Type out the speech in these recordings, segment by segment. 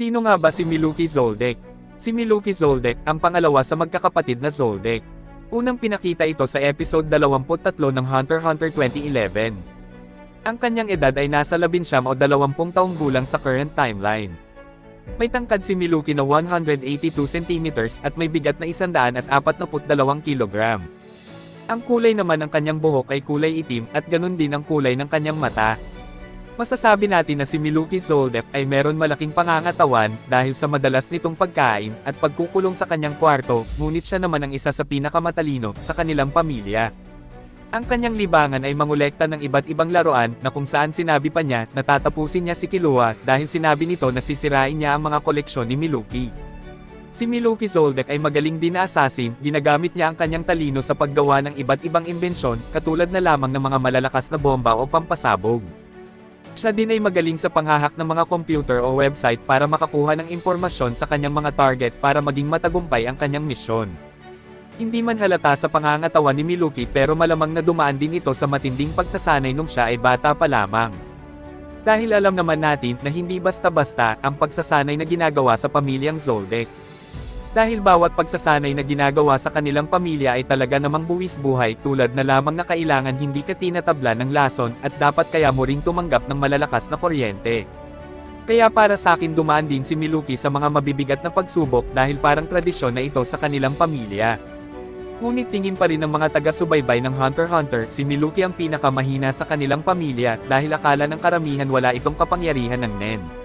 Sino nga ba si Miluki Zoldyck? Si Miluki Zoldyck ang pangalawa sa magkakapatid na Zoldyck. Unang pinakita ito sa episode 23 ng Hunter x Hunter 2011. Ang kanyang edad ay nasa 19 o 20 taong gulang sa current timeline. May tangkad si Miluki na 182 cm at may bigat na 142 kg. Ang kulay naman ng kanyang buhok ay kulay itim at ganun din ang kulay ng kanyang mata. Masasabi natin na si Miluki Zoldyck ay meron malaking pangangatawan dahil sa madalas nitong pagkain at pagkukulong sa kanyang kwarto, ngunit siya naman ang isa sa pinakamatalino sa kanilang pamilya. Ang kanyang libangan ay mangolekta ng iba't ibang laruan na kung saan sinabi pa niya na tatapusin niya si Killua dahil sinabi nito na sisirain niya ang mga koleksyon ni Miluki. Si Miluki Zoldyck ay magaling din na assassin, ginagamit niya ang kanyang talino sa paggawa ng iba't ibang imbensyon, katulad na lamang ng mga malalakas na bomba o pampasabog. Siya din ay magaling sa panghahak ng mga computer o website para makakuha ng impormasyon sa kanyang mga target para maging matagumpay ang kanyang misyon. Hindi man halata sa pangangatawan ni Miluki pero malamang na dumaan din ito sa matinding pagsasanay nung siya ay bata pa lamang. Dahil alam naman natin na hindi basta-basta ang pagsasanay na ginagawa sa pamilyang Zoldyck. Dahil bawat pagsasanay na ginagawa sa kanilang pamilya ay talaga namang buwis buhay tulad na lamang na kailangan hindi ka tinatabla ng lason at dapat kaya mo ring tumanggap ng malalakas na kuryente. Kaya para sa akin dumaan din si Miluki sa mga mabibigat na pagsubok dahil parang tradisyon na ito sa kanilang pamilya. Ngunit tingin pa rin ng mga taga-subaybay ng Hunter x Hunter, si Miluki ang pinakamahina sa kanilang pamilya dahil akala ng karamihan wala itong kapangyarihan ng Nen.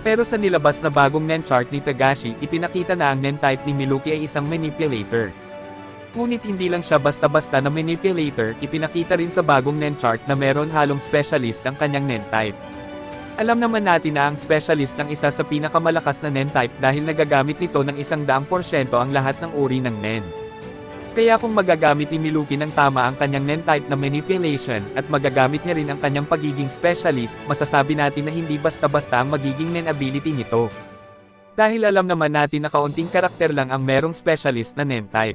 Pero sa nilabas na bagong Nen chart ni Tagashi, ipinakita na ang Nen type ni Miluki ay isang manipulator. Ngunit hindi lang siya basta-basta na manipulator, ipinakita rin sa bagong Nen chart na meron halong specialist ang kanyang Nen type. Alam naman natin na ang specialist ng isa sa pinakamalakas na Nen type dahil nagagamit nito ng isang daang porsyento ang lahat ng uri ng Nen. Kaya kung magagamit ni Miluki ng tama ang kanyang Nen type na manipulation at magagamit niya rin ang kanyang pagiging specialist, masasabi natin na hindi basta-basta ang magiging Nen ability nito. Dahil alam naman natin na kaunting karakter lang ang merong specialist na Nen type.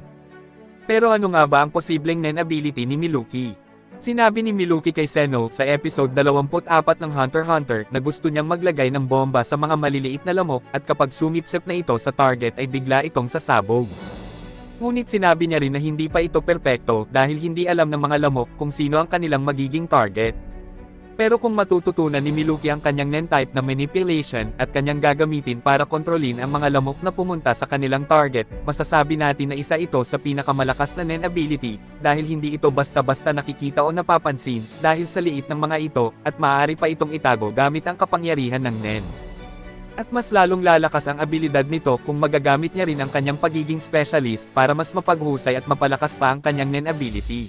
Pero ano nga ba ang posibleng Nen ability ni Miluki? Sinabi ni Miluki kay Seno sa episode 24 ng Hunter x Hunter na gusto niyang maglagay ng bomba sa mga maliliit na lamok at kapag sumipsep na ito sa target ay bigla itong sasabog. Ngunit sinabi niya rin na hindi pa ito perpekto dahil hindi alam ng mga lamok kung sino ang kanilang magiging target. Pero kung matututunan ni Miluki ang kanyang Nen type na manipulation at kanyang gagamitin para kontrolin ang mga lamok na pumunta sa kanilang target, masasabi natin na isa ito sa pinakamalakas na Nen ability, dahil hindi ito basta-basta nakikita o napapansin, dahil sa liit ng mga ito, at maaari pa itong itago gamit ang kapangyarihan ng Nen. At mas lalong lalakas ang abilidad nito kung magagamit niya rin ang kanyang pagiging specialist para mas mapaghusay at mapalakas pa ang kanyang Nen ability.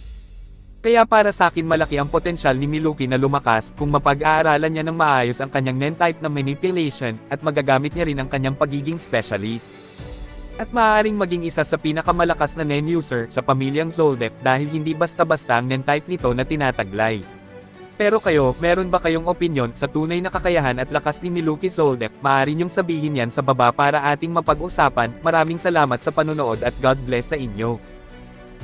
Kaya para sa akin malaki ang potensyal ni Miluki na lumakas kung mapag-aaralan niya ng maayos ang kanyang Nen type na manipulation at magagamit niya rin ang kanyang pagiging specialist. At maaaring maging isa sa pinakamalakas na Nen user sa pamilyang Zoldyck dahil hindi basta-basta ang Nen type nito na tinataglay. Pero kayo, meron ba kayong opinion sa tunay na kakayahan at lakas ni Miluki Zoldyck? Maaari niyong sabihin yan sa baba para ating mapag-usapan. Maraming salamat sa panonood at God bless sa inyo.